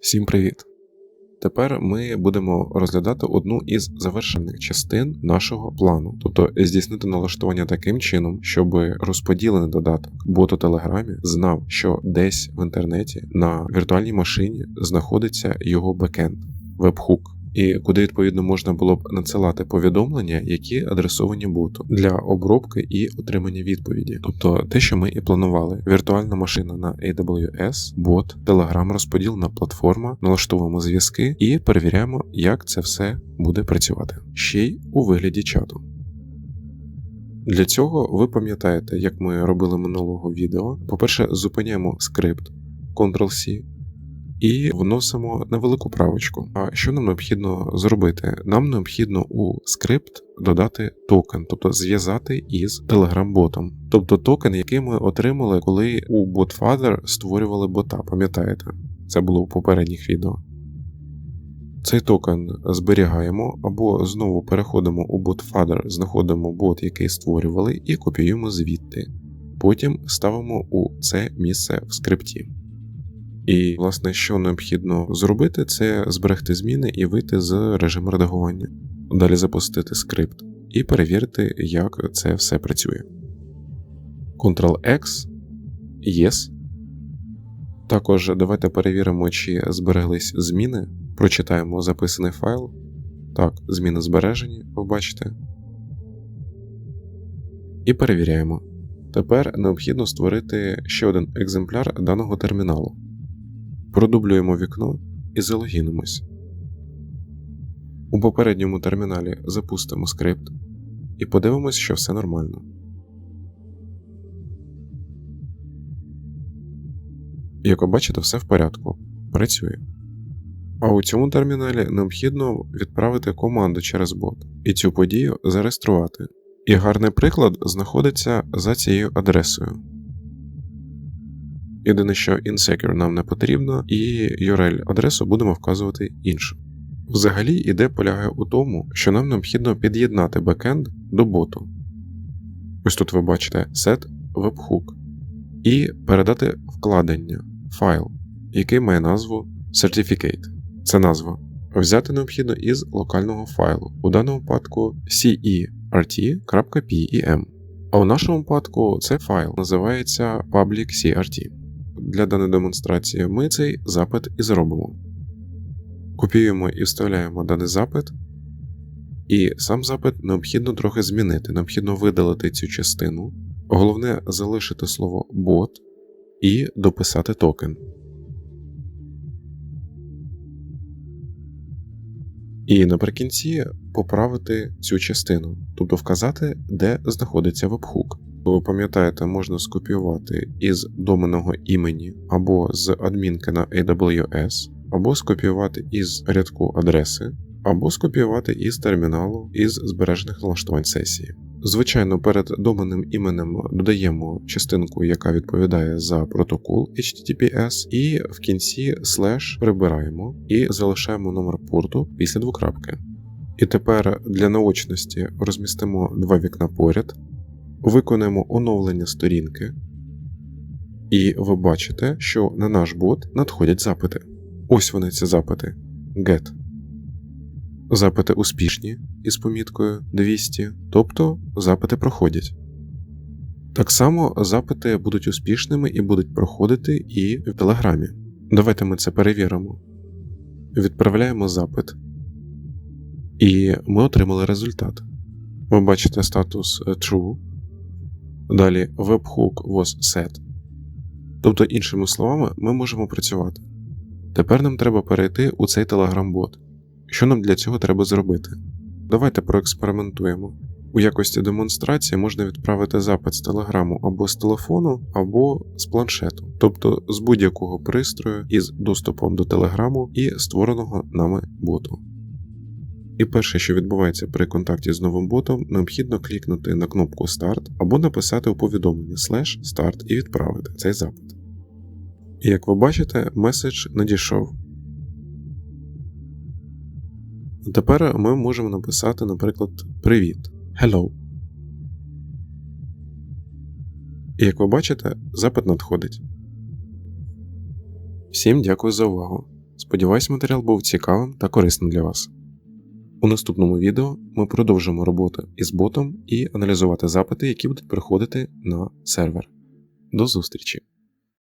Всім привіт! Тепер ми будемо розглядати одну із завершених частин нашого плану, тобто здійснити налаштування таким чином, щоб розподілений додаток бот Телеграмі знав, що десь в інтернеті на віртуальній машині знаходиться його бекенд, вебхук. І куди відповідно можна було б надсилати повідомлення, які адресовані боту для обробки і отримання відповіді. Тобто те, що ми і планували: віртуальна машина на AWS, бот, Telegram розподілена платформа, налаштовуємо зв'язки і перевіряємо, як це все буде працювати ще й у вигляді чату. Для цього ви пам'ятаєте, як ми робили минулого відео. По-перше, зупиняємо скрипт Ctrl-C і вносимо невелику правочку. А що нам необхідно зробити? Нам необхідно у скрипт додати токен, тобто зв'язати із Telegram-ботом. Тобто токен, який ми отримали, коли у BotFather створювали бота, пам'ятаєте? Це було у попередніх відео. Цей токен зберігаємо або знову переходимо у BotFather, знаходимо бот, який створювали, і копіюємо звідти. Потім ставимо у це місце в скрипті. І, власне, що необхідно зробити, це зберегти зміни і вийти з режиму редагування, далі запустити скрипт і перевірити, як це все працює. Ctrl-X, Yes. Також давайте перевіримо, чи збереглись зміни. Прочитаємо записаний файл. Так, зміни збережені, ви бачите. І перевіряємо. Тепер необхідно створити ще один екземпляр даного терміналу. Продублюємо вікно і залогінимось. У попередньому терміналі запустимо скрипт і подивимось, що все нормально. Як ви бачите, все в порядку. Працює. А у цьому терміналі необхідно відправити команду через бот і цю подію зареєструвати. І гарний приклад знаходиться за цією адресою. Єдине, що insecure нам не потрібно, і URL адресу будемо вказувати іншу. Взагалі, ідея полягає у тому, що нам необхідно під'єднати бекенд до боту. Ось тут ви бачите set webhook, і передати вкладення, файл, який має назву Certificate. Це назва. Взяти необхідно із локального файлу, у даному випадку cert.pem. А у нашому випадку цей файл називається public.crt для даної демонстрації ми цей запит і зробимо. Копіюємо і вставляємо даний запит, і сам запит необхідно трохи змінити, необхідно видалити цю частину. Головне залишити слово бот і дописати токен. І наприкінці поправити цю частину, тобто вказати, де знаходиться вебхук ви пам'ятаєте, можна скопіювати із доменного імені або з адмінки на AWS, або скопіювати із рядку адреси, або скопіювати із терміналу із збережених налаштувань сесії. Звичайно, перед доменним іменем додаємо частинку, яка відповідає за протокол HTTPS, і в кінці слеш прибираємо і залишаємо номер порту після двокрапки. І тепер для наочності розмістимо два вікна поряд, виконаємо оновлення сторінки, і ви бачите, що на наш бот надходять запити. Ось вони ці запити. GET. Запити успішні із поміткою 200, тобто запити проходять. Так само запити будуть успішними і будуть проходити і в Телеграмі. Давайте ми це перевіримо. Відправляємо запит, і ми отримали результат. Ви бачите статус True. Далі webhook was set. Тобто, іншими словами, ми можемо працювати. Тепер нам треба перейти у цей Telegram-бот. Що нам для цього треба зробити? Давайте проекспериментуємо. У якості демонстрації можна відправити запит з телеграму або з телефону, або з планшету, тобто з будь-якого пристрою із доступом до телеграму і створеного нами боту. І перше, що відбувається при контакті з новим ботом, необхідно клікнути на кнопку Старт або написати у повідомленні слеш старт і відправити цей запит. І як ви бачите, меседж надійшов. Тепер ми можемо написати, наприклад, Привіт. Hello. І як ви бачите, запит надходить. Всім дякую за увагу. Сподіваюсь, матеріал був цікавим та корисним для вас. У наступному відео ми продовжимо роботу із ботом і аналізувати запити, які будуть приходити на сервер. До зустрічі!